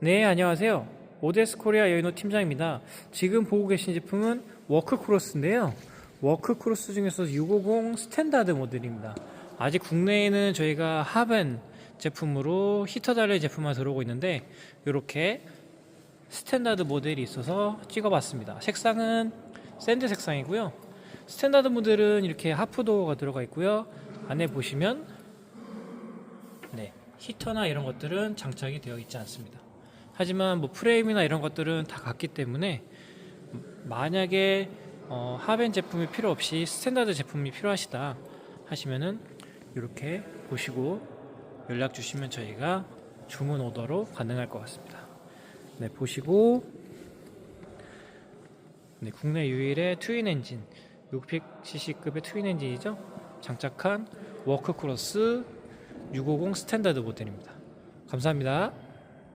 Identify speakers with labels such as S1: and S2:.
S1: 네, 안녕하세요. 오데스 코리아 여인호 팀장입니다. 지금 보고 계신 제품은 워크크로스인데요. 워크크로스 중에서 650 스탠다드 모델입니다. 아직 국내에는 저희가 하벤 제품으로 히터 달릴 제품만 들어오고 있는데 이렇게 스탠다드 모델이 있어서 찍어봤습니다. 색상은 샌드 색상이고요. 스탠다드 모델은 이렇게 하프도어가 들어가 있고요. 안에 보시면 네, 히터나 이런 것들은 장착이 되어 있지 않습니다. 하지만 뭐 프레임이나 이런 것들은 다 같기 때문에 만약에 어, 하벤 제품이 필요 없이 스탠다드 제품이 필요하시다 하시면은 이렇게 보시고 연락 주시면 저희가 주문 오더로 가능할 것 같습니다. 네, 보시고 네, 국내 유일의 트윈 엔진 600cc급의 트윈 엔진이죠. 장착한 워크크로스 650 스탠다드 모델입니다. 감사합니다.